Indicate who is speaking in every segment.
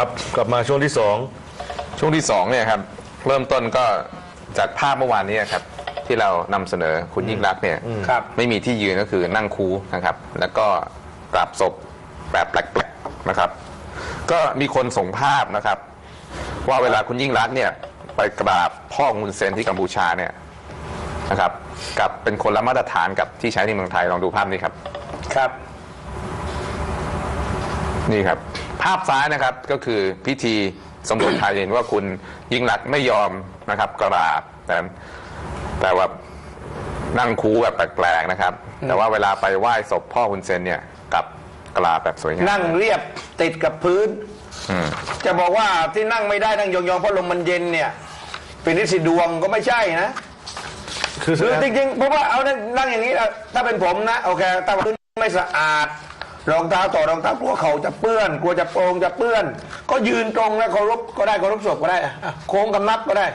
Speaker 1: ครับกลับมาช่วงที่สอง
Speaker 2: ช่วงที่สองเนี่ยครับเริ่มต้นก็จากภาพเมื่อวานนี้ครับที่เรานำเสนอคุณยิ่งรักษณ์เนี่ย
Speaker 3: ครับ
Speaker 2: ไม่มีที่ยืนก็คือนั่งคูนะครับ แล้วก็กราบศพแบบแปลกๆนะครับ ก็มีคนส่งภาพนะครับ ว่าเวลาคุณยิ่งรักษณ์เนี่ยไปกราบพ่อของคุณเซนที่กัมพูชาเนี่ยนะครับกับเป็นคนละมาตรฐานกับที่ใช้ในเมืองไทยลองดูภาพนี้ครับ
Speaker 3: ครับ
Speaker 2: นี่ครับ ภาพซ้ายนะครับก็คือพิธีสมรสไทยเห็นว่าคุณยิ่งรักษณ์ไม่ยอมนะครับกราบแต่แต่ว่านั่งคูแบบแปลกๆนะครับ แต่ว่าเวลาไปไหว้ศพพ่อคุณเซนเนี่ยกลับกราบแบบสวยงาม
Speaker 3: นั่งเรียบติดกับพื้น
Speaker 2: อืม
Speaker 3: จะบอกว่าที่นั่งไม่ได้นั่งยองๆเพราะลมมันเย็นเนี่ย เป็นนิสิดวงก็ไม่ใช่นะ
Speaker 1: คือ
Speaker 3: คือจริงๆเพราะว่าเอานั่งนั่งอย่างนี้อะถ้าเป็นผมนะโอเคถ้าพื้นไม่สะอาด รองเท้าต่อรองเท้ากลัวเขาจะเปื้อน กลัวจะโปรงจะเปื้อน ก็ยืนตรงนะเคารพก็ได้เคารพศพก็ได้อะอะโค้งกำนับก็ได้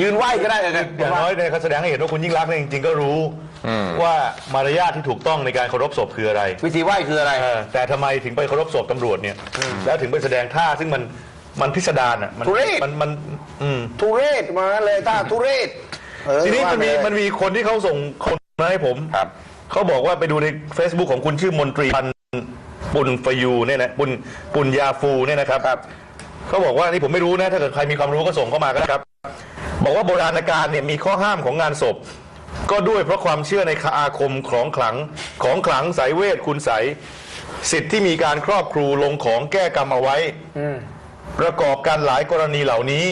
Speaker 3: ยืนไหวก็ได้อะ
Speaker 1: อย่างน้อยเนี่ยเขาแสดงให้เห็นว่าคุณยิ่งรักษณ์เนี่ยจริงๆก็รู้
Speaker 2: อืม
Speaker 1: ว่ามารยาทที่ถูกต้องในการเคารพศพคืออะไร
Speaker 3: วิธีไหวคืออะไร
Speaker 1: เออแต่ทำไมถึงไปเคารพศพตำรวจเนี่ย แล้วถึงไปแสดงท่าซึ่งมันมันพิสดารอะมัน
Speaker 3: ทุเรศ
Speaker 1: มันมันอืม
Speaker 3: ทุเรศมาเลยถ้าทุเรศเออ
Speaker 1: ทีนี้มันมี
Speaker 3: ว่าไปเลย
Speaker 1: มันมีคนที่เขาส่งคนมาให้ผม
Speaker 2: ครับ
Speaker 1: เขาบอกว่าไปดูใน Facebook ของคุณชื่อมนตรีพันธ์ ปุณฟยูเนี่ยนะปุณปุณยาฟูเนี่ยนะครับ
Speaker 3: ครับ
Speaker 1: เขาบอกว่านี่ผมไม่รู้นะ ถ้าเกิดใครมีความรู้ก็ส่งเข้ามาก็ได้ครับ บอกว่าโบราณการเนี่ยมีข้อห้ามของงานศพ ก็ด้วยเพราะความเชื่อในคาอาคมของขลังของขลังสายเวทคุณใสยสิทธิ์ที่มีการครอบครูลงของแก้กรรมเอาไว้
Speaker 3: อืม
Speaker 1: ประกอบกันหลายกรณีเหล่านี้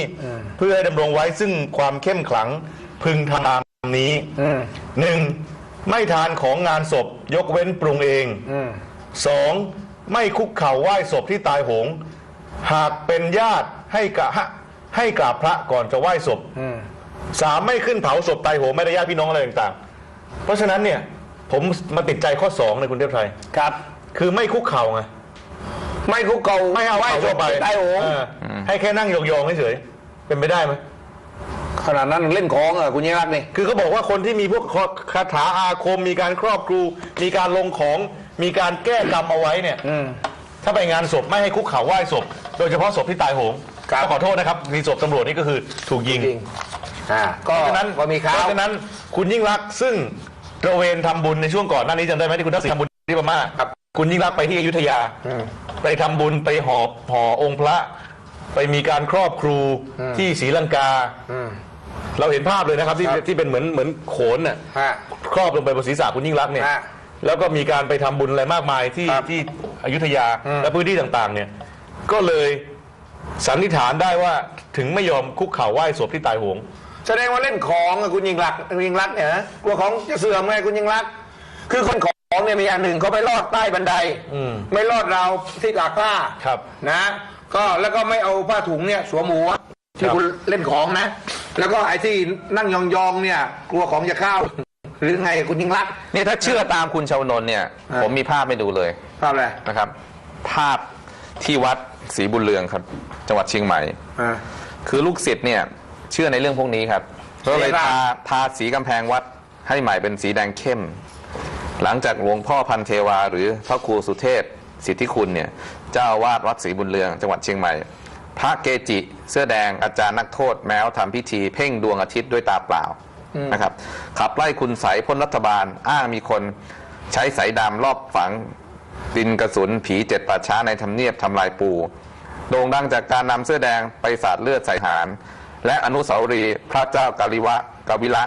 Speaker 1: เพื่อให้ดำรงไว้ซึ่งความเข้มขลังพึงทำตามนี้
Speaker 3: อืม
Speaker 1: หนึ่งไม่ทานของงานศพยกเว้นปรุงเอง
Speaker 3: อืม
Speaker 1: สองไม่คุกเข่าไหว้ศพที่ตายโหง หากเป็นญาติให้กะให้กราบพระก่อนจะไหว้ศพ
Speaker 3: อืม
Speaker 1: สามไม่ขึ้นเผาศพตายโหงไม่ได้ญาติพี่น้องอะไรต่างๆ เพราะฉะนั้นเนี่ยผมมาติดใจข้อสองเลยคุณเทพไทย
Speaker 3: ครับ
Speaker 1: คือไม่คุกเข่าไง
Speaker 3: ไม่คุกเก่า
Speaker 1: ไม่เอา
Speaker 3: ไหว้
Speaker 1: เข่า
Speaker 3: ศ
Speaker 1: ทั่ว
Speaker 3: พ
Speaker 1: ไป
Speaker 3: ใต้โหง
Speaker 1: เออให้แค่นั่งยองๆเฉยๆเป็นไปได้ไหม
Speaker 3: ขนาดนั้นเล่นของเหรอคุณยิ่งรักษณ์นี่
Speaker 1: คือเขาบอกว่าคนที่มีพวกคาถาอาคม มีการครอบครู มีการลงของ มีการแก้กรรมเอาไว้เนี่ย
Speaker 3: อืม
Speaker 1: ถ้าไปงานศพไม่ให้คุกเข่าไหว้ศพ โดยเฉพาะศพที่ตายโหง
Speaker 3: ครับ
Speaker 1: ก็ขอโทษนะครับมีศพตำรวจนี่ก็คือถูกยิง
Speaker 3: จริงอ่าก็
Speaker 1: เพราะฉะนั้น
Speaker 3: ก็มีข่า
Speaker 1: เพ
Speaker 3: ว
Speaker 1: ราะฉะนั้นคุณยิ่งรักษณ์ซึ่งตระเวนทำบุญในช่วงก่อนหน้านี้จำได้ไหมที่คุณทักษิณทำบุญที่พม่า
Speaker 3: ครับ
Speaker 1: คุณยิ่งรักษณ์ไปที่อยุธยา
Speaker 3: อืม
Speaker 1: ไปทำบุญไปห่อห่อองค์พระ ไปมีการครอบครูที่ศรีลังกา
Speaker 3: อืม
Speaker 1: เราเห็นภาพเลยนะครับที่
Speaker 3: ครับ
Speaker 1: ที่เป็นเหมือนเหมือนโขนน่ะ
Speaker 3: ฮะ
Speaker 1: ครอบลงไปบนศีรษะคุณยิ่งรักษณ์เนี่ย
Speaker 3: ฮะ
Speaker 1: แล้วก็มีการไปทำบุญอะไรมากมายที่
Speaker 3: ครับ
Speaker 1: ที่อยุธยา
Speaker 3: อืม
Speaker 1: และพื้นที่ต่างๆ เนี่ย ก็เลยสันนิษฐานได้ว่าถึงไม่ยอมคุกเข่าไหว้ศพที่ตายโหง
Speaker 3: แสดงว่าเล่นของอะคุณยิ่งรักษณ์คุณยิ่งรักษณ์เนี่ยนะกลัวของจะเสื่อมไงคุณยิ่งรักษณ์คือคนของเนี่ยมีอันหนึ่งเขาไปลอดใต้บันได
Speaker 1: อืม
Speaker 3: ไม่ลอดราวที่ตากผ้า
Speaker 1: ครับ
Speaker 3: นะ ก็แล้วก็ไม่เอาผ้าถุงเนี่ยสวมหัวที่
Speaker 1: ครับ
Speaker 3: คุณเล่นของนะ แล้วก็ไอ้ที่นั่งยองๆเนี่ย กลัวของจะเข้า หรือไงคุณยิ่งรักษณ์
Speaker 2: นี่ถ้าเชื่อตามคุณชาวนนท์เนี่ย
Speaker 3: อ่า
Speaker 2: ผมมีภาพให้ดูเลย
Speaker 3: ภาพอะไร
Speaker 2: นะครับ ภาพที่วัดศรีบุญเรืองครับ จังหวัดเชียงใหม่
Speaker 3: อ่า
Speaker 2: คือลูกศิษย์เนี่ยเชื่อในเรื่องพวกนี้ครับก็เลย
Speaker 3: เรียกว่า
Speaker 2: ทาทาสีกำแพงวัดให้ใหม่เป็นสีแดงเข้ม หลังจากหลวงพ่อพันเทวา หรือพระครูสุเทพสิทธิคุณเนี่ยเจ้าอาวาสวัดศรีบุญเรืองจังหวัดเชียงใหม่ พระเกจิ เสื้อแดงอาจารย์นักโทษแม้วทำพิธีเพ่งดวงอาทิตย์ด้วยตาเปล่า นะครับขับไล่คุณใสยพ้นรัฐบาล อ้างมีคนใช้สายดำรอบฝังดินกระสุนผีเจ็ดป่าช้าในทำเนียบทำลายปูโด่งดังจากการนำเสื้อแดงไปสาดเลือดใส่หาร และอนุสาวรีย์พระเจ้ากาลิวะกาวิละ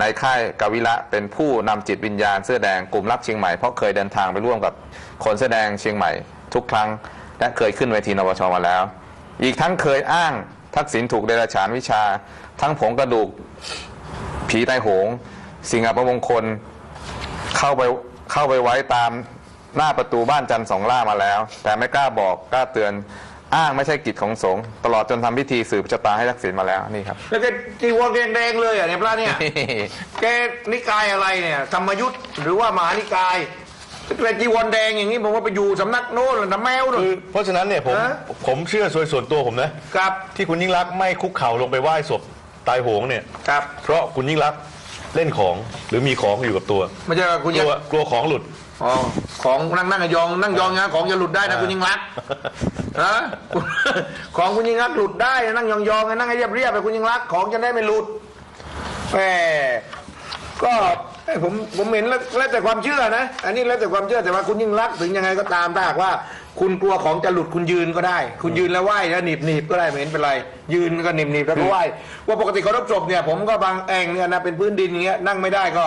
Speaker 2: ในค่ายกาวิละเป็นผู้นำจิตวิญญาณเสื้อแดงกลุ่มรักเชียงใหม่เพราะเคยเดินทางไปร่วมกับคนเสื้อแดงเชียงใหม่ทุกครั้ง และเคยขึ้นเวทีนวชมาแล้ว อีกทั้งเคยอ้างทักษิณถูกเดรัจฉานวิชา ทั้งผงกระดูก ผีใต้โหง สิ่งอัปมงคล เข้าไปเข้าไปไว้ตามหน้าประตูบ้านจันทร์สองล่ามาแล้ว แต่ไม่กล้าบอกกล้าเตือนอ้างไม่ใช่กิจของสงฆ์ตลอดจนทำพิธีสืบชะตาให้ทักษิณมาแล้วนี่ครับ
Speaker 3: แล้วแกจีวรแดงๆเลยอะเนี่ยพระเนี่ยแกนิกายอะไรเนี่ยธรรมยุทธ์หรือว่ามหานิกายแกจีวรแดงอย่างนี้ผมว่าไปอยู่สำนักโน้นนะแมวนู่น
Speaker 1: คือเพราะฉะนั้นเนี่ยผม
Speaker 3: ฮะ
Speaker 1: ผมเชื่อส่วนส่วนตัวผมนะ
Speaker 3: ครับ
Speaker 1: ที่คุณยิ่งรักษณ์ไม่คุกเข่าลงไปไหว้ศพ ตายโหงเนี่ย
Speaker 3: ครับ
Speaker 1: เพราะคุณยิ่งรักษณ์เล่นของหรือมีของอยู่กับตัว
Speaker 3: ไม่ใช่ว่าคุณ
Speaker 1: ก
Speaker 3: จะ
Speaker 1: ลัวกลัวของหลุด
Speaker 3: อ๋อของนั่งนั่งยองนั่งยองนะของจะหลุดได้นะคุณยิงรักษณ์ฮะของคุณยิงรักษณ์หลุดได้นะนั่งยองยองๆนั่งให้เรียบเรียบๆไปคุณยิงรักษณ์ของจะได้ไม่หลุดแหมก็เอ้ย ผมผมเห็นแล้วแล้วแต่ความเชื่อนะ อันนี้แล้วแต่ความเชื่อแต่ว่าคุณยิ่งรักษณ์ถึงยังไงก็ตามถ้าหากว่า คุณกลัวของจะหลุดคุณยืนก็ได้ คุณยืนแล้วไหว้แล้วหนีบหนีบก็ได้ไม่เห็นเป็นไร ยืนก็หนีบหนีบแล้วก็ไหว้ว่าปกติเคารพศพเนี่ยผมก็บางแองเนี่ยนะเป็นพื้นดินอย่างเงี้ยนั่งไม่ได้ก็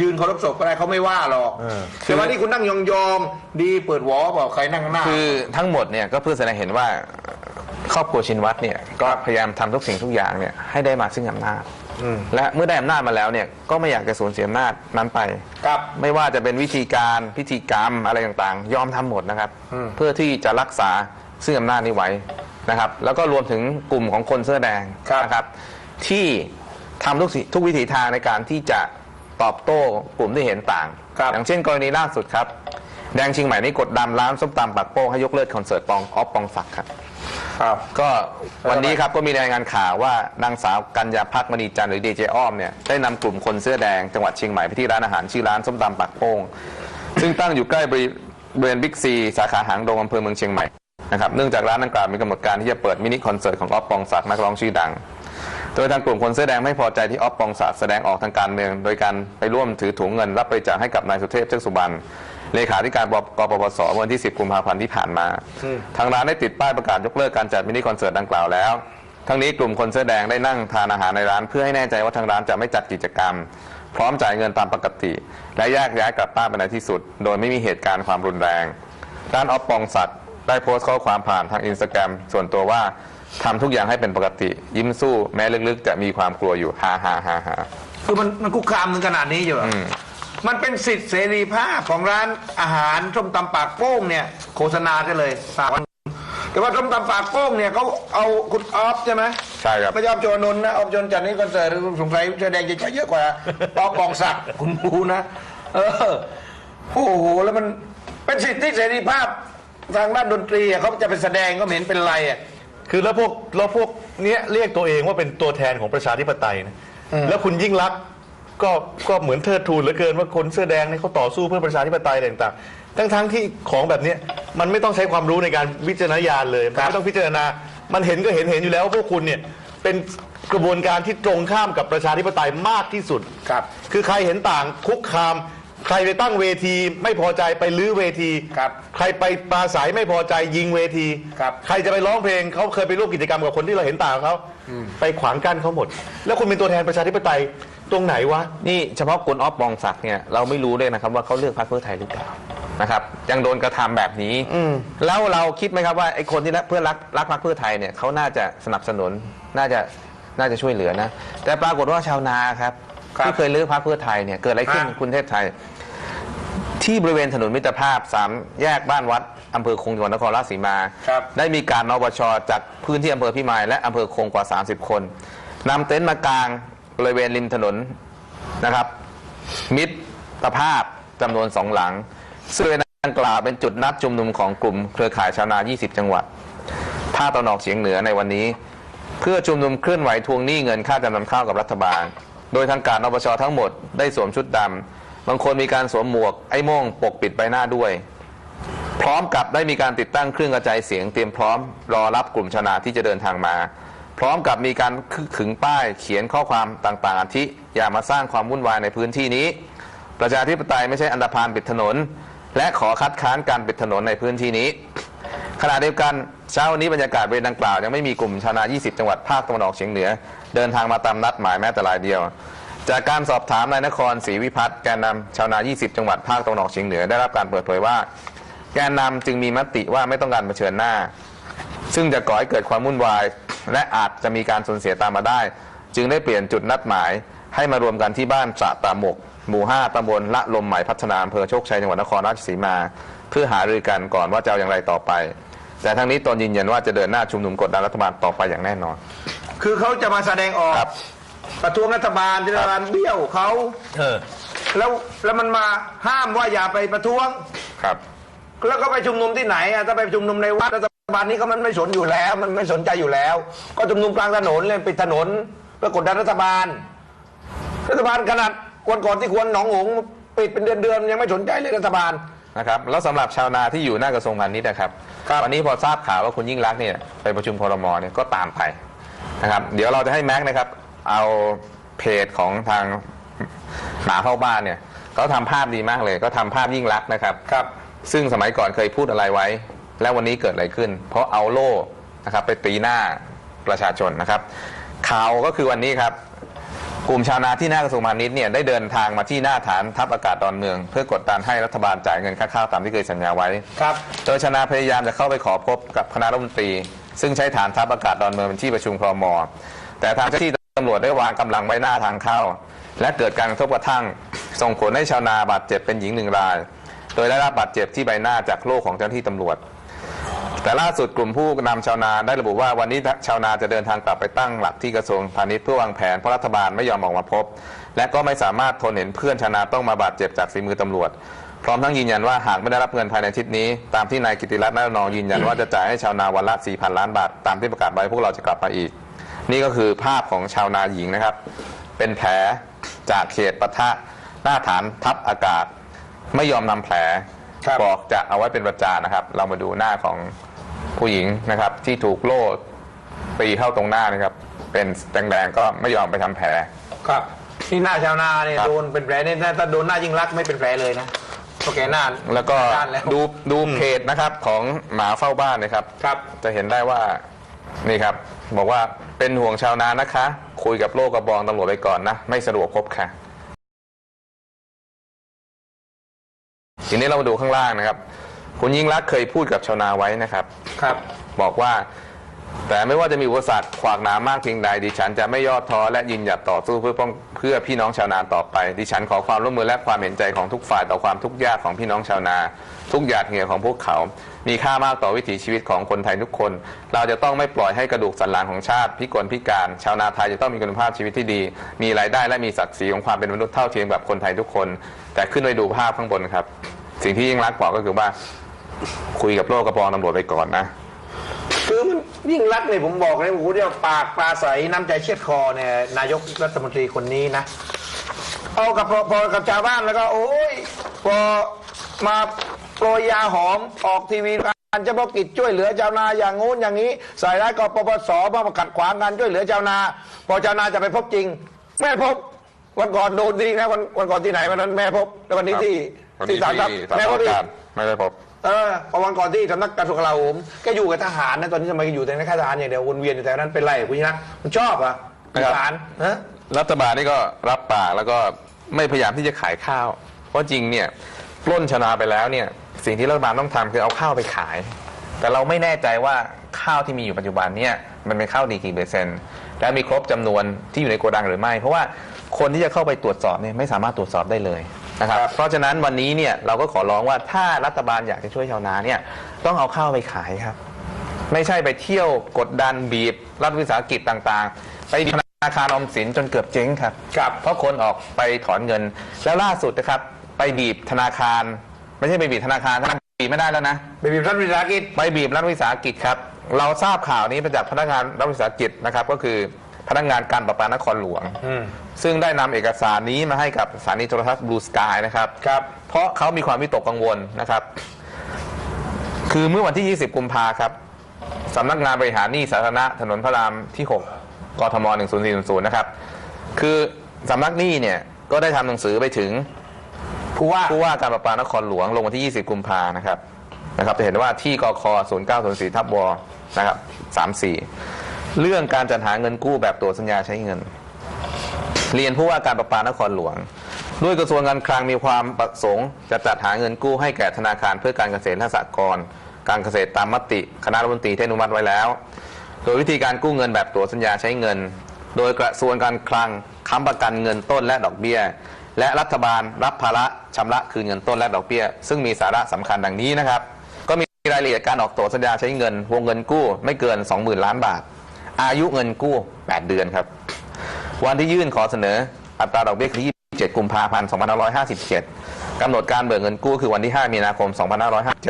Speaker 3: ยืนเคารพศพก็ได้เขาไม่ว่าหรอก
Speaker 1: เออ
Speaker 3: แต่ว่านี่คุณนั่งยองๆดีเปิดหวอบอกใครนั่งข้างหน้า
Speaker 2: คือทั้งหมดเนี่ยก็เพื่อแสดงเห็นว่าครอบครัวชินวัตรเนี่ยก็พยายามทำทุกสิ่งทุกอย่างเนี่ยให้ได้มาซึ่งอำนาจ และเมื่อได้อำนาจมาแล้วเนี่ยก็ไม่อยากจะสูญเสียอำนาจนั้นไป
Speaker 3: ครับ
Speaker 2: ไม่ว่าจะเป็นวิธีการพิธีกรรมอะไรต่างๆ ยอมทำหมดนะครับเพื่อที่จะรักษาซึ่งอำนาจนี้ไว้นะครับ แล้วก็รวมถึงกลุ่มของคนเสื้อแดง
Speaker 3: ครับ
Speaker 2: นะครับ ที่ทำทุกสิทุกวิถีทางในการที่จะตอบโต้กลุ่มที่เห็นต่าง
Speaker 3: ครับ
Speaker 2: อย่างเช่นกรณีล่าสุดครับ แดงเชิงใหม่นี่กดดันร้านส้มตำปากโป้งให้ยกเลิกคอนเสิร์ตปองออฟปองศักดิ์ครับ
Speaker 3: ครับ
Speaker 2: ก็วันนี้ครับก็มีรายงานข่าวว่านางสาวกัญญาพักมณีจันทร์หรือดีเจอ้อมเนี่ยได้นำกลุ่มคนเสื้อแดงจังหวัดเชียงใหม่ไปที่ร้านอาหารชื่อร้านส้มตำปากโป้งซึ่งตั้งอยู่ใกล้บริเวณบิ๊กซีสาขาหางดงอำเภอเมืองเชียงใหม่นะครับเนื่องจากร้านดังกล่าวมีกำหนดการที่จะเปิดมินิคอนเสิร์ตของออฟปองศักดิ์นักร้องชื่อดัง โดยทางกลุ่มคนเสื้อแดงไม่พอใจที่ออฟปองศักดิ์แสดงออกทางการเมือง โดยการไปร่วมถือถุงเงินรับบริจาคให้กับนายสุเทพเทือกสุบรรณ เลขาธิการกปปสเมื่อวันที่ 10 กุมภาพันธ์ที่ผ่านมาทางร้านได้ติดป้ายประกาศยกเลิกการจัดมินิคอนเสิร์ตดังกล่าวแล้ว ทั้งนี้กลุ่มคนเสื้อแดงได้นั่งทานอาหารในร้านเพื่อให้แน่ใจว่าทางร้านจะไม่จัดกิจกรรม พร้อมจ่ายเงินตามปกติ และแยกย้ายกลับบ้านไปในที่สุด โดยไม่มีเหตุการณ์ความรุนแรง ด้านออฟปองศักดิ์ได้โพสต์ข้อความผ่านทางอินสตาแกรมส่วนตัวว่าทำทุกอย่างให้เป็นปกติ ยิ้มสู้แม้ลึกๆ จะมีความกลัวอยู่ฮ่าฮ่าฮ่าฮ่า
Speaker 3: คือมันมันคุกคามถึงขนาดนี้อยู่เหรออ มันเป็นสิทธิเสรีภาพของร้านอาหารส้มตำปากโป้งเนี่ยโฆษณาได้เลยสามวันแต่ว่าส้มตำปากโป้งเนี่ยเขาเอาคุณออฟใช่ไหม
Speaker 2: ใช่ครับ
Speaker 3: ไม่ใช่ออฟโจนนท์นะออฟโจนจัดนี่คอนเสิร์ตสงสัยแสดงจะใช้เยอะกว่าออฟปองศักดิ์คุณครูนะเออโอ้โหแล้วมันเป็นสิทธิเสรีภาพทางด้านดนตรีอะเขาจะไปแสดงก็ไม่เห็นเป็นไรอะ
Speaker 1: คือแล้วพวกแล้วพวกเนี้ยเรียกตัวเองว่าเป็นตัวแทนของประชาธิปไตยนะแล้วคุณยิ่งรักษณ์ ก็ก็เหมือนเทิดทูนเหลือเกินว่าคนเสื้อแดงเนี่ยเขาต่อสู้เพื่อประชาธิปไตยอะไรต่างๆทั้งทั้งๆที่ของแบบเนี้ยมันไม่ต้องใช้ความรู้ในการวิจารณญาณเลยมันไม่ต้องพิจารณา มันเห็นก็เห็นเห็นอยู่แล้วว่าพวกคุณเนี่ยเป็นกระบวนการที่ตรงข้ามกับประชาธิปไตยมากที่สุด
Speaker 3: ครับ
Speaker 1: คือใครเห็นต่างคุกคาม ใครไปตั้งเวที ไม่พอใจไปลื้อเวที
Speaker 3: ครับ
Speaker 1: ใครไปปราศัยไม่พอใจยิงเวที
Speaker 3: ครับ
Speaker 1: ใครจะไปร้องเพลงเขาเคยไปร่วมกิจกรรมกับคนที่เราเห็นต่างกับเขาไปขวางกั้นเขาหมด แล้วคุณเป็นตัวแทนประชาธิปไตย ตรงไหนวะ
Speaker 2: นี่เฉพาะคุณออฟปองศักดิ์เนี่ยเราไม่รู้เลยนะครับว่าเขาเลือกพรรคเพื่อไทยหรือเปล่านะครับยังโดนกระทำแบบนี้แล้วเราคิดไหมครับว่าไอ้คนที่รักเพื่อรักรักพรรคเพื่อไทยเนี่ยเขาน่าจะสนับสนุนน่าจะน่าจะช่วยเหลือนะ แต่ปรากฏว่าชาวนาครับ
Speaker 3: ครับ
Speaker 2: ที่เคยเลือกพรรคเพื่อไทยเนี่ยเกิดอะไรขึ้น
Speaker 3: ฮะ
Speaker 2: คุณเทพไทย ที่บริเวณถนนมิตรภาพสามแยกบ้านวัดอำเภอคงจังหวัดนครราชสีมา
Speaker 3: ครับ
Speaker 2: ได้มีการนปชจากพื้นที่อำเภอพิมายและอำเภอคงกว่า 30 คนนำเต็นท์มากาง บริเวณริมถนนนะครับ มิตรภาพจำนวนสองหลัง ซึ่งบริเวณดังกล่าวเป็นจุดนัดชุมนุมของกลุ่มเครือข่ายชาวนา 20 จังหวัดภาคตะวันออกเฉียงเหนือในวันนี้ เพื่อชุมนุมเคลื่อนไหวทวงหนี้เงินค่าจำนำข้าวกับรัฐบาล โดยทางการนปชทั้งหมดได้สวมชุดดำบางคนมีการสวมหมวกไอ้โม่งปกปิดใบหน้าด้วย พร้อมกับได้มีการติดตั้งเครื่องกระจายเสียงเตรียมพร้อมรอรับกลุ่มชาวนาที่จะเดินทางมา พร้อมกับมีการขึงป้ายเขียนข้อความต่างๆอาทิอย่ามาสร้างความวุ่นวายในพื้นที่นี้ ประชาธิปไตยไม่ใช่อันดพานปิดถนน และขอคัดค้านการปิดถนนในพื้นที่นี้ ขณะเดียวกันเช้าวันนี้บรรยากาศบริเวณดังกล่าวยังไม่มีกลุ่มชาวนา 20 จังหวัดภาคตะวันออกเฉียงเหนือ เดินทางมาตามนัดหมายแม้แต่รายเดียว จากการสอบถามนายนครศรีวิพัฒน์แกนนำชาวนา 20 จังหวัดภาคตะวันออกเฉียงเหนือได้รับการเปิดเผยว่า แกนนำจึงมีมติว่าไม่ต้องการเผชิญหน้า ซึ่งจะก่อให้เกิดความวุ่นวาย และอาจจะมีการสูญเสียตามมาได้ จึงได้เปลี่ยนจุดนัดหมาย ให้มารวมกันที่บ้านสระตาหมก หมู่ 5ตำบลละลมใหม่พัฒนาอำเภอโชคชัยจังหวัดนครราชสีมา เพื่อหารือกันก่อนว่าจะเอาอย่างไรต่อไป แต่ทั้งนี้ตนยืนยันว่าจะเดินหน้าชุมนุมกดดันรัฐบาลต่อไปอย่างแน่นอน
Speaker 3: คือเขาจะมาแสดงออก
Speaker 2: ครับ
Speaker 3: ประท้วงรัฐบาลที่รัฐบาลเบี้ยวเขา
Speaker 1: เออ
Speaker 3: แล้วแล้วมันมาห้ามว่าอย่าไปประท้วง
Speaker 2: ครับ
Speaker 3: แล้วก็ไปชุมนุมที่ไหนอะถ้าไปชุมนุมในวัดรัฐ บาลนี้ก็มันไม่สนอยู่แล้ว มันไม่สนใจอยู่แล้ว ก็ชุมนุมกลางถนนเลยปิดถนนเพื่อกดดันรัฐบาล รัฐบาลขนาดวันก่อนที่ควรหนองหงส์ปิดเป็นเดือนๆยังไม่สนใจเลยรัฐบาล
Speaker 2: นะครับแล้วสำหรับชาวนาที่อยู่หน้ากระทรวงพาณิชย์นะครับ
Speaker 3: ครับ
Speaker 2: วันนี้พอทราบข่าวว่าคุณยิ่งรักษณ์เนี่ยไปประชุมครมเนี่ยก็ตามไปนะครับ เดี๋ยวเราจะให้แม็กซ์นะครับ เอาเพจของทางหมาเข้าบ้านเนี่ยเขาทำภาพดีมากเลย ก็ทำภาพยิ่งรักษณ์นะครับ
Speaker 3: ครับ
Speaker 2: ซึ่งสมัยก่อนเคยพูดอะไรไว้ และวันนี้เกิดอะไรขึ้น เพราะเอาโล่นะครับไปตีหน้าประชาชนนะครับ ข่าวก็คือวันนี้ครับ กลุ่มชาวนาที่หน้ากระทรวงพาณิชย์เนี่ยได้เดินทางมาที่หน้าฐานทัพอากาศดอนเมือง เพื่อกดดันให้รัฐบาลจ่ายเงินค่าข้าวตามที่เคยสัญญาไว้
Speaker 3: ครับ
Speaker 2: โดยชาวนาพยายามจะเข้าไปขอพบกับคณะรัฐมนตรี ซึ่งใช้ฐานทัพอากาศดอนเมืองเป็นที่ประชุมครมแต่ทางเจ้าหน้าที่ตำรวจได้วางกำลังไว้หน้าทางเข้า และเกิดการกระทบกระทั่ง ส่งผลให้ชาวนาบาดเจ็บเป็นหญิงหนึ่งราย โดยได้รับบาดเจ็บที่ใบหน้าจากโล่ของเจ้าหน้าที่ตำรวจ แต่ล่าสุดกลุ่มผู้นำชาวนาได้ระบุว่าวันนี้ชาวนาจะเดินทางกลับไปตั้งหลักที่กระทรวงพาณิชย์เพื่อวางแผนเพราะรัฐบาลไม่ยอมออกมาพบ และก็ไม่สามารถทนเห็นเพื่อนชาวนาต้องมาบาดเจ็บจากฝีมือตำรวจ พร้อมทั้งยืนยันว่าหากไม่ได้รับเงินภายในอาทิตย์นี้ ตามที่นายกิติรัตน์นานองยืนยันว่าจะจ่ายให้ชาวนาวันละ 4,000 ล้านบาท ตามที่ประกาศไว้พวกเราจะกลับมาอีก นี่ก็คือภาพของชาวนาหญิงนะครับ เป็นแผลจากเขตปะทะหน้าฐานทัพอากาศ ไม่ยอมนำแผล
Speaker 3: ครับ
Speaker 2: บอกจะเอาไว้เป็นประจานนะครับ เรามาดูหน้าของ ผู้หญิงนะครับ ที่ถูกโล่ตีเข้าตรงหน้านะครับ เป็นแดงๆก็ไม่ยอมไปทำแผล
Speaker 3: ครับที่หน้าชาวนาเนี่ย
Speaker 2: ครับ
Speaker 3: โดนเป็นแผลเนี่ยถ้าโดนหน้ายิ่งรักษณ์ไม่เป็นแผลเลยนะเพราะแกหน้า
Speaker 2: แล้วก็
Speaker 3: ด้านแล้ว
Speaker 2: ดูดูเพจนะครับของหมาเฝ้าบ้านนะครับ
Speaker 3: ครับ
Speaker 2: จะเห็นได้ว่านี่ครับ บอกว่าเป็นห่วงชาวนานะคะ คุยกับโลกกระบองตำรวจไปก่อนนะ ไม่สะดวกพบค่ะ ทีนี้เรามาดูข้างล่างนะครับ คุณยิ่งรักษณ์เคยพูดกับชาวนาไว้นะครับ
Speaker 3: ครับ
Speaker 2: บอกว่า แต่ไม่ว่าจะมีอุปสรรคขวากหนามมากเพียงใด ดิฉันจะไม่ย่อท้อและยืนหยัดต่อสู้เพื่อป้องเพื่อพี่น้องชาวนาต่อไป ดิฉันขอความร่วมมือและความเห็นใจของทุกฝ่ายต่อความทุกข์ยากของพี่น้องชาวนา ทุกหยาดเหงื่อของพวกเขา มีค่ามากต่อวิถีชีวิตของคนไทยทุกคน เราจะต้องไม่ปล่อยให้กระดูกสันหลังของชาติ พิกลพิการ ชาวนาไทยจะต้องมีคุณภาพชีวิตที่ดี มีรายได้และมีศักดิ์ศรีของความเป็นมนุษย์เท่าเทียมกับคนไทยทุกคน แต่ขึ้นไปดูภาพข้างบนครับ สิ่งที่ยิ่งรักษณ์บอกก็คือว่า คุยกับโลกกระบองตำรวจไปก่อนนะ
Speaker 3: คือมันยิ่งรักษณ์เนี่ยผมบอกเลยโอ้โหเดี๋ยวปากปลาใสน้ำใจเชียดคอเนี่ยนายกรัฐมนตรีคนนี้นะ เอากับพอพอกับชาวบ้านแล้วก็ โอ้ยพอมาโปรยยาหอมออกทีวีการเฉพาะกิจช่วยเหลือชาวนาอย่างงู้นอย่างนี้ใส่ร้ายกปปสมาขัดขวางการช่วยเหลือชาวนา พอชาวนาจะไปพบจริงแม่พบวันก่อนโดนจริงนะวันวันก่อนที่ไหนวันนั้นแม่พบแล้ววันนี้ที่
Speaker 2: วัน
Speaker 3: ที่
Speaker 2: นี้
Speaker 3: สามทัพ
Speaker 2: ที่
Speaker 3: แม่พบอีก
Speaker 2: ไม่ได้พบ
Speaker 3: เออพอวันก่อนที่สำนักการสุขลาโหมแกอยู่กับทหารนะตอนนี้ทำไมแกอยู่แต่ในค่ายทหารอย่างเดียววนเวียนอยู่แต่นั้นเป็นไรคุณยักษ์มันชอบอะ
Speaker 2: นะ
Speaker 3: ท
Speaker 2: ครับ
Speaker 3: หารฮะ
Speaker 2: รัฐบาลนี่ก็รับปากแล้วก็ไม่พยายามที่จะขายข้าว เพราะจริงเนี่ยปล้นชนาไปแล้วเนี่ยสิ่งที่รัฐบาลต้องทำคือเอาข้าวไปขาย แต่เราไม่แน่ใจว่าข้าวที่มีอยู่ปัจจุบันเนี่ยมันเป็นข้าวดีกี่เปอร์เซ็นต์และมีครบจำนวนที่อยู่ในโกดังหรือไม่ เพราะว่าคนที่จะเข้าไปตรวจสอบเนี่ยไม่สามารถตรวจสอบได้เลย นะครับเพราะฉะนั้นวันนี้เนี่ยเราก็ขอร้องว่าถ้ารัฐบาลอยากจะช่วยชาวนาเนี่ยต้องเอาข้าวไปขายครับ ไม่ใช่ไปเที่ยวกดดันบีบ รัฐวิสาหกิจต่างๆ ไปบีบธนาคารออมสินจนเกือบเจ๊งครับ
Speaker 3: ครับ
Speaker 2: เพราะคนออกไปถอนเงิน แล้วล่าสุดนะครับไปบีบธนาคาร ไม่ใช่ไปบีบธนาคารธนาคารบีบไม่ได้แล้วนะ
Speaker 3: ไปบีบรัฐวิสาหกิจ
Speaker 2: ไปบีบรัฐวิสาหกิจครับเราทราบข่าวนี้มาจากพนักงานรัฐวิสาหกิจนะครับก็คือ พนักงานการประปานครหลวง
Speaker 3: อืม
Speaker 2: ซึ่งได้นำเอกสารนี้มาให้กับสถานีโทรทัศน์บลูสกายนะครับ
Speaker 3: ครับ
Speaker 2: เพราะเขามีความวิตกกังวลนะครับ คือเมื่อวันที่ 20 กุมภาครับสำนักงานบริหารหนี้สาธารณะถนนพระรามที่ 6กทม10400นะครับ คือสำนักหนี้เนี่ยก็ได้ทำหนังสือไปถึง
Speaker 3: ผู้ว่า
Speaker 2: ผู้ว่าการประปานครหลวงลงวันที่ 20 กุมภานะครับนะครับจะเห็นว่าที่กค0904ทับวนะครับ34 เรื่องการจัดหาเงินกู้แบบตัวสัญญาใช้เงิน เรียนผู้ว่าการประปานครหลวง ด้วยกระทรวงการคลังมีความประสงค์จะจัดหาเงินกู้ให้แก่ธนาคารเพื่อการเกษตรและสหกรณ์การเกษตรตามมติคณะรัฐมนตรีที่อนุมัติไว้แล้ว โดยวิธีการกู้เงินแบบตัวสัญญาใช้เงิน โดยกระทรวงการคลังค้ำประกันเงินต้นและดอกเบี้ย และรัฐบาลรับภาระชำระคืนเงินต้นและดอกเบี้ย ซึ่งมีสาระสำคัญดังนี้นะครับ ก็มีรายละเอียดการออกตัวสัญญาใช้เงิน วงเงินกู้ไม่เกิน 20,000 ล้านบาท อายุเงินกู้ 8 เดือนครับ วันที่ยื่นขอเสนออัตราดอกเบี้ยคือ27 กุมภาพันธ์ 2557 กำหนดการเบิกเงินกู้คือวันที่ 5 มีนาคม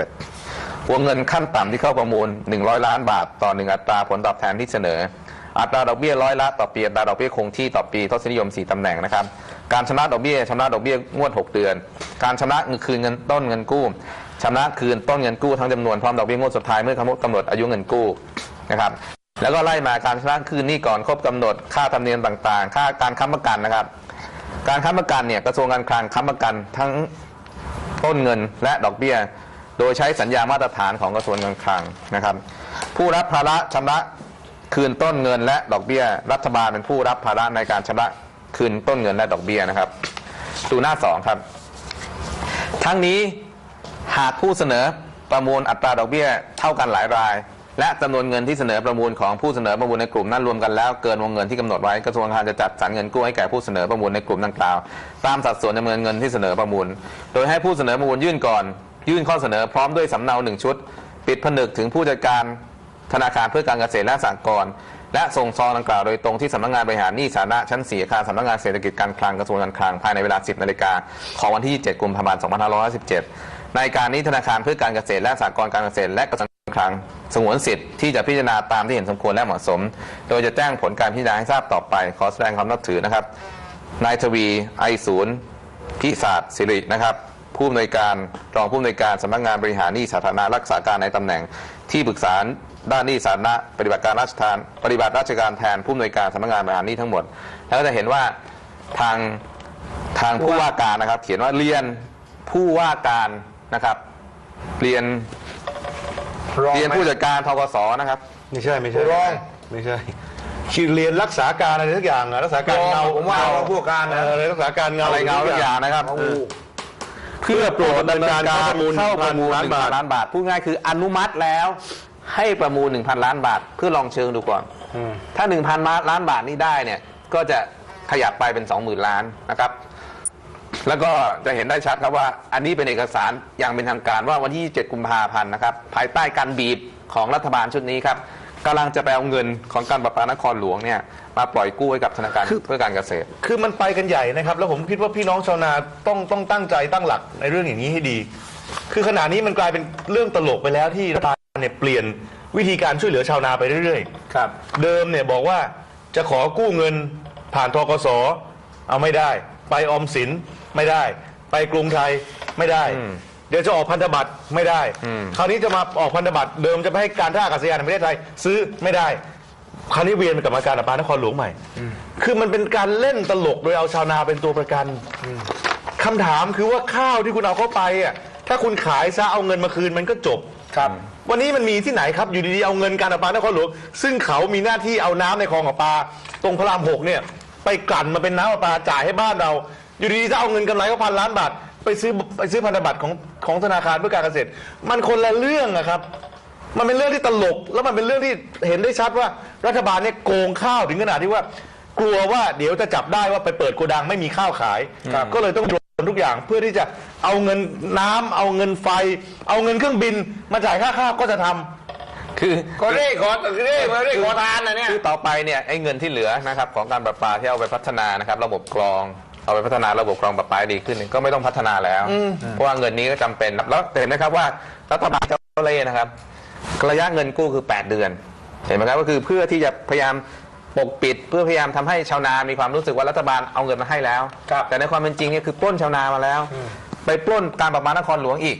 Speaker 2: 2557 วงเงินขั้นต่ำที่เข้าประมูล 100 ล้านบาท ต่อ 1 อัตราผลตอบแทนที่เสนอ อัตราดอกเบี้ยร้อยละต่อปี อัตราดอกเบี้ยคงที่ต่อปีทศนิยม 4 ตำแหน่งนะครับ การชำระดอกเบี้ยชำระดอกเบี้ยงวด 6 เดือน การชำระคืนเงินต้นเงินกู้ชำระคืนต้นเงินกู้ทั้งจำนวนพร้อมดอกเบี้ยงวดสุดท้ายเมื่อกำหนดอายุเงินกู้นะครับ แล้วก็ไล่มาการชำระคืนหนี้ก่อนครบกำหนดค่าธรรมเนียมต่างๆ ค่าการค้ำประกันนะครับ การค้ำประกันเนี่ยกระทรวงการคลังค้ำประกันทั้งต้นเงินและดอกเบี้ย โดยใช้สัญญามาตรฐานของกระทรวงการคลังนะครับ ผู้รับภาระชำระคืนต้นเงินและดอกเบี้ย รัฐบาลเป็นผู้รับภาระในการชำระคืนต้นเงินและดอกเบี้ยนะครับดูหน้าสองครับ ทั้งนี้หากผู้เสนอประมูลอัตราดอกเบี้ยเท่ากันหลายราย และจำนวนเงินที่เสนอประมูลของผู้เสนอประมูลในกลุ่มนั้นรวมกันแล้วเกินวงเงินที่กำหนดไว้กระทรวงการคลังจะจัดสรรเงินกู้ให้แก่ผู้เสนอประมูลในกลุ่มดังกล่าว ตามสัดส่วนจำนวนเงินที่เสนอประมูล โดยให้ผู้เสนอประมูลยื่นก่อน ยื่นข้อเสนอพร้อมด้วยสำเนาหนึ่งชุด ปิดผนึกถึงผู้จัดการธนาคารเพื่อการเกษตรและสหกรณ์และส่งซองดังกล่าวโดยตรงที่สำนักงานบริหารหนี้สาธารณะชั้น4อาคารสำนักงานเศรษฐกิจการคลังกระทรวงการคลังภายในเวลา 10 นาฬิกาของวันที่27กุมภาพันธ์ 2557 ในการนี้ธนาคารเพื่อการเกษตรและสหกรณ์การเกษตรและกระทรวง การคลังสงวนสิทธิ์ที่จะพิจารณาตามที่เห็นสมควรและเหมาะสม โดยจะแจ้งผลการพิจารณาให้ทราบต่อไป ขอแสดงความนับถือนะครับ นายทวีไอศูนย์พิศาสสิรินะครับ ผู้อำนวยการรองผู้อำนวยการสำนักงานบริหารหนี้สาธารณะรักษาการในตำแหน่งที่ปรึกษาด้านหนี้สาธารณะปฏิบัติการราชทานปฏิบัติราชการแทนผู้อำนวยการสำนักงานบริหารหนี้ทั้งหมด แล้วก็จะเห็นว่าทางทางผู้ว่าการนะครับ เขียนว่าเรียนผู้ว่าการนะครับ เรียน
Speaker 3: รอง
Speaker 2: เรียน
Speaker 3: ไหม
Speaker 2: ผู้จัดการทกสนะครับ
Speaker 1: ไม่ใช่ไม่ใช่
Speaker 3: รอง
Speaker 1: ไม่ใช่ชื่อเรียนรักษาการอะไรทุกอย่างอะรักษาการเงาร
Speaker 3: องผมว่า
Speaker 1: เง
Speaker 3: รองผู้การนะ
Speaker 1: เออรักษาการเงา
Speaker 2: อะไรเงาทุกอย่างนะครับ
Speaker 3: โอ้โห
Speaker 2: เพื่อโปรดดำเนินการ
Speaker 1: เข้าประมูล
Speaker 2: เข้าประมูล
Speaker 1: 1,000
Speaker 2: หนึ่งพันล้านบาทพูดง่ายคืออนุมัติแล้วให้ประมูล 1,000 ล้านบาท เพื่อลองเชิงดูก่อน ถ้า 1,000 ล้านบาทนี้ได้เนี่ย ก็จะขยับไปเป็น 20,000 ล้านนะครับ แล้วก็จะเห็นได้ชัดครับว่า อันนี้เป็นเอกสารอย่างเป็นทางการว่าวันที่ 7 กุมภาพันธ์นะครับ ภายใต้การบีบของรัฐบาลชุดนี้ครับกำลังจะไปเอาเงินของการประปานครหลวงเนี่ยมาปล่อยกู้ให้กับธนาคารเพื่อการเกษตร
Speaker 1: คือมันไปกันใหญ่นะครับ แล้วผมคิดว่าพี่น้องชาวนาต้องต้องตั้งใจตั้งหลักในเรื่องอย่างนี้ให้ดี คือขณะนี้มันกลายเป็นเรื่องตลกไปแล้วที่รัฐบาลเนี่ยเปลี่ยนวิธีการช่วยเหลือชาวนาไปเรื่อยๆ
Speaker 3: ครับ
Speaker 1: เดิมเนี่ยบอกว่าจะขอกู้เงินผ่านทกสเอาไม่ได้ ไปออมสิน ไม่ได้ ไปกรุงไทยไม่ได้
Speaker 2: อืม
Speaker 1: เดี๋ยวจะออกพันธบัตรไม่ได้
Speaker 2: อืม
Speaker 1: คราวนี้จะมาออกพันธบัตรเดิมจะไม่ให้การท่าอากาศยานแห่งประเทศไทยซื้อไม่ได้คราวนี้เวียนไปกับมาการประปานครหลวงใหม่ คือมันเป็นการเล่นตลกโดยเอาชาวนาเป็นตัวประกันคำถามคือว่าข้าวที่คุณเอาเข้าไปอะถ้าคุณขายซะเอาเงินมาคืนมันก็จบ
Speaker 3: ครับ
Speaker 1: วันนี้มันมีที่ไหนครับอยู่ดีๆเอาเงินการประปานครหลวงซึ่งเขามีหน้าที่เอาน้ำในคลองประปา ตรงพระรามหกเนี่ย ไปกลั่นมาเป็นน้ำประปาจ่ายให้บ้านเรา อยู่ดีๆจะเอาเงินกำไรก็พันล้านบาท ไปซื้อไปซื้อพันธบัตรของของธนาคารเพื่อการเกษตร มันคนละเรื่องอะครับ มันเป็นเรื่องที่ตลก แล้วมันเป็นเรื่องที่เห็นได้ชัดว่า รัฐบาลเนี่ยโกงข้าวถึงขนาดที่ว่า กลัวว่าเดี๋ยวจะจับได้ว่าไปเปิดโกดังไม่มีข้าวขาย ก็เลยต้องโยนทุกอย่างเพื่อที่จะเอาเงินน้ำเอาเงินไฟ เอาเงินเครื่องบิน มาจ่ายค่าข้าวก็จะทำ
Speaker 2: คือ
Speaker 3: ก็เร่ขอเร่มาเร่ขอทานนะเนี่ย
Speaker 2: คือต่อไปเนี่ยไอ้เงินที่เหลือนะครับของการประปาที่เอาไปพัฒนานะครับ ระบบกรอง เอาไปพัฒนาระบบกรองประปาให้ดีขึ้นก็ไม่ต้องพัฒนาแล้ว เพราะว่าเงินนี้ก็จำเป็นแล้วเห็นไหมครับว่ารัฐบาลเจ้าเล่ห์นะครับระยะเงินกู้คือ 8 เดือน เห็นไหมครับก็คือเพื่อที่จะพยายามปกปิดเพื่อพยายามทำให้ชาวนา มีความรู้สึกว่ารัฐบาลเอาเงินมาให้แล้ว
Speaker 3: ครับ
Speaker 2: แต่ในความเป็นจริงเนี่ยคือปล้นชาวนามาแล้ว ไปปล้นการประปานครหลวงอีก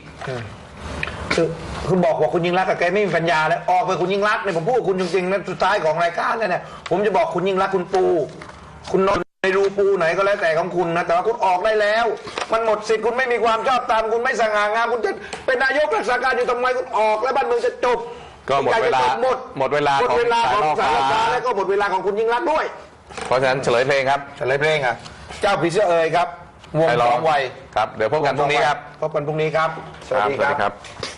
Speaker 3: คือคือบอกว่าคุณยิ่งรักษณ์กับแกไม่มีปัญญาแล้วออกไปคุณยิ่งรักษณ์เนี่ยผมพูดกับคุณจริงๆนะสุดท้ายของรายการเนี่ยผมจะบอกคุณยิ่งรักษณ์คุณปู คุณนน ท์ในรูปูไหนก็แล้วแต่ของคุณนะแต่ว่าคุณออกได้แล้ว มันหมดสิทธิ์คุณไม่มีความชอบธรรมคุณไม่สง่างามคุณจะเป็นนายกรักษาการอยู่ทำไมคุณออกแล้วบ้านเมืองจะจบ
Speaker 2: ก็หมดเวลา
Speaker 3: ทุกอย่งจะจบหมด
Speaker 2: หมดเวลา
Speaker 3: หมดเวลา
Speaker 2: ข
Speaker 3: ข
Speaker 2: อ
Speaker 3: องง
Speaker 2: สา
Speaker 3: สารร
Speaker 2: การ
Speaker 3: การและก็หมดเวลาของคุณยิ่งรักษณ์ด้วย
Speaker 2: เพราะฉะนั้นเฉลยเพลงครับ
Speaker 3: เฉลยเพลงอะเจ้าผีเสื้อเอ่ยครับวง
Speaker 2: ใคร
Speaker 3: ส
Speaker 2: ร้
Speaker 3: องวัย
Speaker 2: ครับเดี๋ยวพบกันพรุ่งนี้ครับ
Speaker 3: พบกันพรุ่งนี้ครับ สวัสดี
Speaker 2: สวัสดี
Speaker 3: ค
Speaker 2: ค
Speaker 3: รั
Speaker 2: รับบ